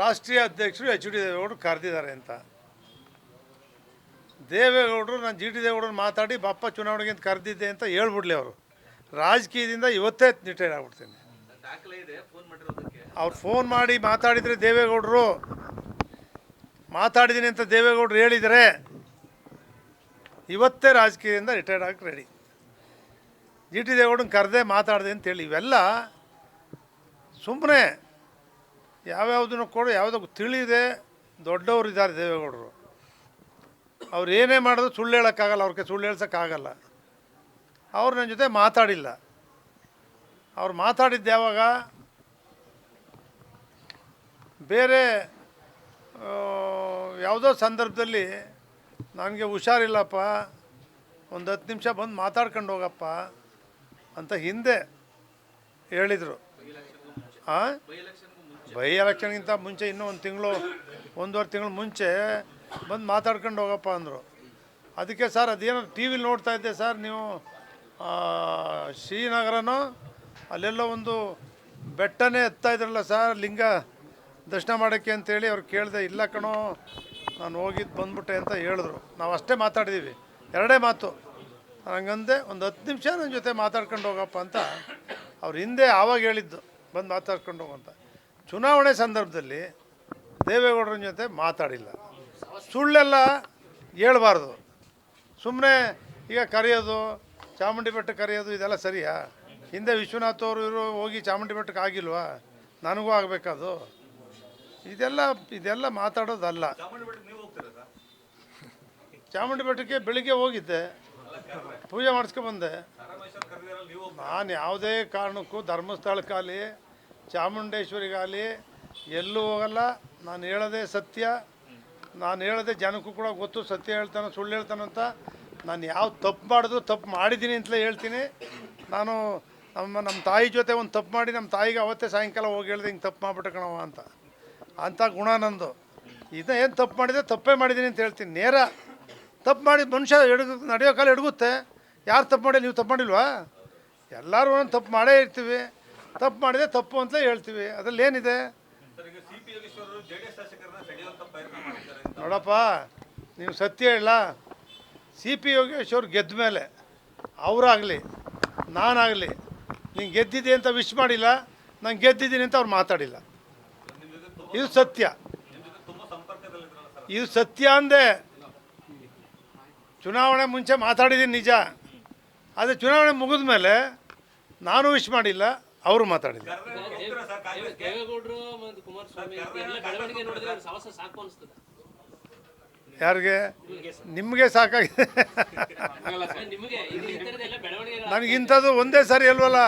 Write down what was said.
ರಾಷ್ಟ್ರೀಯ ಅಧ್ಯಕ್ಷರು H D ದೇವೇಗೌಡರು ಕರೆದಿದ್ದಾರೆ ಅಂತ. ದೇವೇಗೌಡರು ನಾನು ಜಿ ಟಿ ದೇವೇಗೌಡರು ಮಾತಾಡಿ ಬಪ್ಪ ಚುನಾವಣೆಗೆ ಅಂತ ಕರೆದಿದ್ದೆ ಅಂತ ಹೇಳ್ಬಿಡ್ಲಿ ಅವರು. ರಾಜಕೀಯದಿಂದ ಇವತ್ತೇ ರಿಟೈರ್ ಆಗ್ಬಿಡ್ತೀನಿ. ಅವ್ರು ಫೋನ್ ಮಾಡಿ ಮಾತಾಡಿದರೆ ದೇವೇಗೌಡರು, ಮಾತಾಡಿದ್ದೀನಿ ಅಂತ ದೇವೇಗೌಡರು ಹೇಳಿದರೆ ಇವತ್ತೇ ರಾಜಕೀಯದಿಂದ ರಿಟೈರ್ಡ್ ಆಗಕ್ಕೆ ರೆಡಿ. ಜಿ ಟಿ ದೇವೇಗೌಡನ ಕರೆದೇ ಮಾತಾಡಿದೆ ಅಂತೇಳಿ ಇವೆಲ್ಲ ಸುಮ್ಮನೆ ಯಾವ್ಯಾವುದನ್ನು ಕೂಡ ಯಾವುದೋ ತಿಳಿದೆ ದೊಡ್ಡವರು ಇದ್ದಾರೆ ದೇವೇಗೌಡರು. ಅವ್ರು ಏನೇ ಮಾಡಿದ್ರು ಸುಳ್ಳು ಹೇಳೋಕ್ಕಾಗಲ್ಲ, ಅವ್ರಿಗೆ ಸುಳ್ಳು ಹೇಳ್ಸೋಕ್ಕಾಗಲ್ಲ. ಅವ್ರು ನನ್ನ ಜೊತೆ ಮಾತಾಡಿಲ್ಲ. ಅವ್ರು ಮಾತಾಡಿದ್ದು ಯಾವಾಗ? ಬೇರೆ ಯಾವುದೋ ಸಂದರ್ಭದಲ್ಲಿ ನನಗೆ ಹುಷಾರಿಲ್ಲಪ್ಪ, ಒಂದು ಹತ್ತು ನಿಮಿಷ ಬಂದು ಮಾತಾಡ್ಕೊಂಡು ಹೋಗಪ್ಪ ಅಂತ ಹಿಂದೆ ಹೇಳಿದರು. ಹಾಂ ಬೈ ಎಲೆಕ್ಷನ್ಗಿಂತ ಮುಂಚೆ ಇನ್ನೂ ಒಂದು ತಿಂಗಳು, ಒಂದೂವರೆ ತಿಂಗಳು ಮುಂಚೆ ಬಂದು ಮಾತಾಡ್ಕೊಂಡು ಹೋಗಪ್ಪ ಅಂದರು. ಅದಕ್ಕೆ ಸರ್ ಅದೇನೋ ಟಿ ವಿಲಿ ನೋಡ್ತಾ ಇದ್ದೆ ಸರ್ ನೀವು ಶ್ರೀನಗರನೋ, ಅಲ್ಲೆಲ್ಲೋ ಒಂದು ಬೆಟ್ಟನೇ ಎತ್ತಾ ಇದ್ರಲ್ಲ ಸರ್ ಲಿಂಗ ದರ್ಶನ ಮಾಡೋಕ್ಕೆ ಅಂತೇಳಿ ಅವ್ರು ಕೇಳಿದೆ, ಇಲ್ಲ ಕಣೋ, ನಾನು ಹೋಗಿದ್ದು ಬಂದ್ಬಿಟ್ಟೆ ಅಂತ ಹೇಳಿದ್ರು. ನಾವು ಅಷ್ಟೇ ಮಾತಾಡಿದ್ದೀವಿ ಎರಡೇ ಮಾತು. ಹಂಗಂದೆ ಒಂದು ಹತ್ತು ನಿಮಿಷ ನನ್ನ ಜೊತೆ ಮಾತಾಡ್ಕೊಂಡು ಹೋಗಪ್ಪ ಅಂತ ಅವ್ರು ಹಿಂದೆ ಆವಾಗ ಹೇಳಿದ್ದು, ಬಂದು ಮಾತಾಡ್ಕೊಂಡು ಹೋಗು ಅಂತ. ಚುನಾವಣೆ ಸಂದರ್ಭದಲ್ಲಿ ದೇವೇಗೌಡರ ಜೊತೆ ಮಾತಾಡಿಲ್ಲ. ಸುಳ್ಳೆಲ್ಲ ಹೇಳ್ಬಾರ್ದು. ಸುಮ್ಮನೆ ಈಗ ಕರೆಯೋದು, ಚಾಮುಂಡಿ ಬೆಟ್ಟಕ್ಕೆ ಕರೆಯೋದು ಇದೆಲ್ಲ ಸರಿಯಾ? ಹಿಂದೆ ವಿಶ್ವನಾಥ್ ಅವರು ಇವರು ಹೋಗಿ ಚಾಮುಂಡಿ ಬೆಟ್ಟಕ್ಕೆ ಆಗಿಲ್ವಾ? ನನಗೂ ಆಗಬೇಕದು. ಇದೆಲ್ಲ ಇದೆಲ್ಲ ಮಾತಾಡೋದಲ್ಲ. ಚಾಮುಂಡಿ ಬೆಟ್ಟಕ್ಕೆ ಬೆಳಿಗ್ಗೆ ಹೋಗಿದ್ದೆ. ಪೂಜೆ ಮಾಡಿಸ್ಕೊಂಬಂದೆ ನಾನು ಯಾವುದೇ ಕಾರಣಕ್ಕೂ ಧರ್ಮಸ್ಥಳಕ್ಕಾಗಲಿ ಚಾಮುಂಡೇಶ್ವರಿಗಾಗಲಿ ಎಲ್ಲೂ ಹೋಗಲ್ಲ. ನಾನು ಹೇಳದೆ ಸತ್ಯ. ನಾನು ಹೇಳೋದೇ ಜನಕ್ಕೂ ಕೂಡ ಗೊತ್ತು. ಸತ್ಯ ಹೇಳ್ತಾನೆ ಸುಳ್ಳು ಹೇಳ್ತಾನಂತ ನಾನು ಯಾವ ತಪ್ಪು ಮಾಡಿದ್ರು ತಪ್ಪು ಮಾಡಿದ್ದೀನಿ ಅಂತಲೇ ಹೇಳ್ತೀನಿ. ನಾನು ನಮ್ಮ ನಮ್ಮ ತಾಯಿ ಜೊತೆ ಒಂದು ತಪ್ಪು ಮಾಡಿ ನಮ್ಮ ತಾಯಿಗೆ ಅವತ್ತೇ ಸಾಯಂಕಾಲ ಹೋಗಿ ಹೇಳ್ದೆ, ಹಿಂಗೆ ತಪ್ಪು ಮಾಡ್ಬಿಟ್ಟು ಕಣವ ಅಂತ. ಅಂಥ ಗುಣ ನಂದು. ಇದು ಏನು ತಪ್ಪು ಮಾಡಿದೆ ತಪ್ಪೇ ಮಾಡಿದ್ದೀನಿ ಅಂತ ಹೇಳ್ತೀನಿ. ನೇರ ತಪ್ಪು ಮಾಡಿ ಮನುಷ್ಯ ಎಡ ನಡೆಯೋ ಕಾಲ ಎಡಗುತ್ತೆ. ಯಾರು ತಪ್ಪು ಮಾಡಿ ನೀವು ತಪ್ಪು ಮಾಡಿಲ್ವಾ? ಎಲ್ಲರೂ ಒಂದೊಂದು ತಪ್ಪು ಮಾಡೇ ಇರ್ತೀವಿ. ತಪ್ಪು ಮಾಡಿದೆ ತಪ್ಪು ಅಂತ ಹೇಳ್ತೀವಿ. ಅದ್ರಲ್ಲಿ ಏನಿದೆ ನೋಡಪ್ಪ ನೀವು ಸತ್ಯ ಹೇಳ. ಸಿ ಪಿ ಯೋಗೇಶ್ವರ್ ಗೆದ್ದ ಮೇಲೆ ಅವರಾಗಲಿ ನಾನಾಗಲಿ ನೀನು ಗೆದ್ದಿದ್ದೆ ಅಂತ ವಿಶ್ ಮಾಡಿಲ್ಲ ನಾನು ಗೆದ್ದಿದ್ದೀನಿ ಅಂತ ಅವ್ರು ಮಾತಾಡಿಲ್ಲ. ಇದು ಸತ್ಯ. ಇದು ಸತ್ಯ ಅಂದೆ. ಚುನಾವಣೆ ಮುಂಚೆ ಮಾತಾಡಿದ್ದೀನಿ ನಿಜ. ಆದರೆ ಚುನಾವಣೆ ಮುಗಿದ ಮೇಲೆ ನಾನು ವಿಶ್ ಮಾಡಿಲ್ಲ ಅವರು ಮಾತಾಡಿದ್ರು. ಯಾರಿಗೆ? ನಿಮಗೆ ಸಾಕಾಗಿದೆ ಬೆಳವಣಿಗೆ ನನಗಿಂಥದ್ದು ಒಂದೇ ಸಾರಿ ಅಲ್ವಲ್ಲ?